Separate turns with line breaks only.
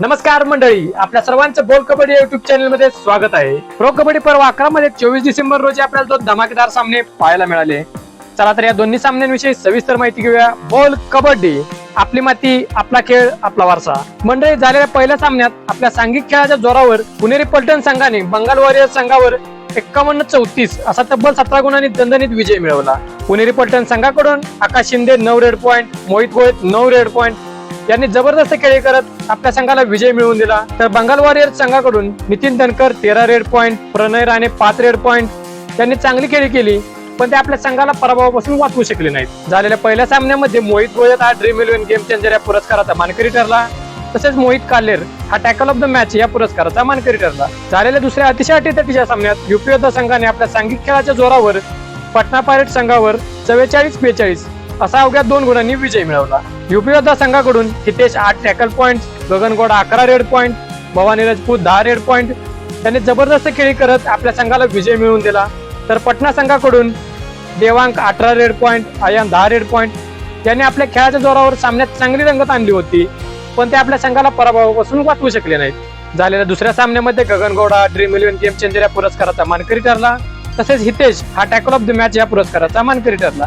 नमस्कार मंडळी आपल्या सर्वांचं बोल कबड्डी युट्यूब चॅनलमध्ये स्वागत आहे. प्रो कबड्डी पर्व अकरा मध्ये चोवीस डिसेंबर रोजी आपल्याला दोन धमाकेदार सामने पाहायला मिळाले. चला तर या दोन्ही सामन्यांविषयी सविस्तर माहिती घेऊया. बोल कबड्डी आपली माती आपला खेळ आपला वारसा. मंडळी झालेल्या पहिल्या सामन्यात आपल्या सांघिक खेळाच्या जोरावर पुणेरी पलटण संघाने बंगाल वॉरियर्स संघावर एक्कावन्न चौतीस असा तब्बल सतरा गुणांनी दणदणीत विजय मिळवला. पुणेरी पलटण संघाकडून आकाश शिंदे नऊ रेड पॉईंट मोहित गोयत नऊ रेड पॉईंट यांनी जबरदस्त खेळी करत आपल्या संघाला विजय मिळवून दिला. तर बंगाल वॉरियर्स संघाकडून नितीन धनकर तेरा रेड पॉईंट प्रणय राणे पाच रेड पॉईंट त्यांनी चांगली खेळी केली पण ते आपल्या संघाला पराभवापासून वाचवू शकले नाहीत. झालेल्या पहिल्या सामन्यामध्ये मोहित रोहित हा ड्रीम इलेव्हन गेम चेंजर या पुरस्काराचा मानकरी ठरला. तसेच मोहित कालेर हा टॅकल ऑफ द मॅच या पुरस्काराचा मानकरी ठरला. झालेल्या दुसऱ्या अतिशय अटीतटीच्या सामन्यात युपी योद्धा संघाने आपल्या सांघिक खेळाच्या जोरावर पटना पायरेट संघावर चव्वेचाळीस बेचाळीस असा अवघ्या दोन गुणांनी विजय मिळवला. युपी योद्धा संघाकडून हितेश आठ टॅकल पॉईंट गगनगौडा अकरा रेड पॉईंट भवानी राजपूत दहा रेड पॉईंट त्यांनी जबरदस्त खेळी करत आपल्या संघाला विजय मिळवून दिला. तर पटना संघाकडून देवांक अठरा रेड पॉईंट आयान दहा रेड पॉईंट यांनी आपल्या खेळाच्या जोरावर सामन्यात चांगली रंगत आणली होती. पण ते आपल्या संघाला पराभवापासून वाचवू शकले नाहीत. झालेल्या दुसऱ्या सामन्यामध्ये Gagangowda Dream Eleven game changer या पुरस्काराचा मानकरी ठरला. तसेच हितेश हा टॅकल ऑफ द मॅच या पुरस्काराचा मानकरी ठरला.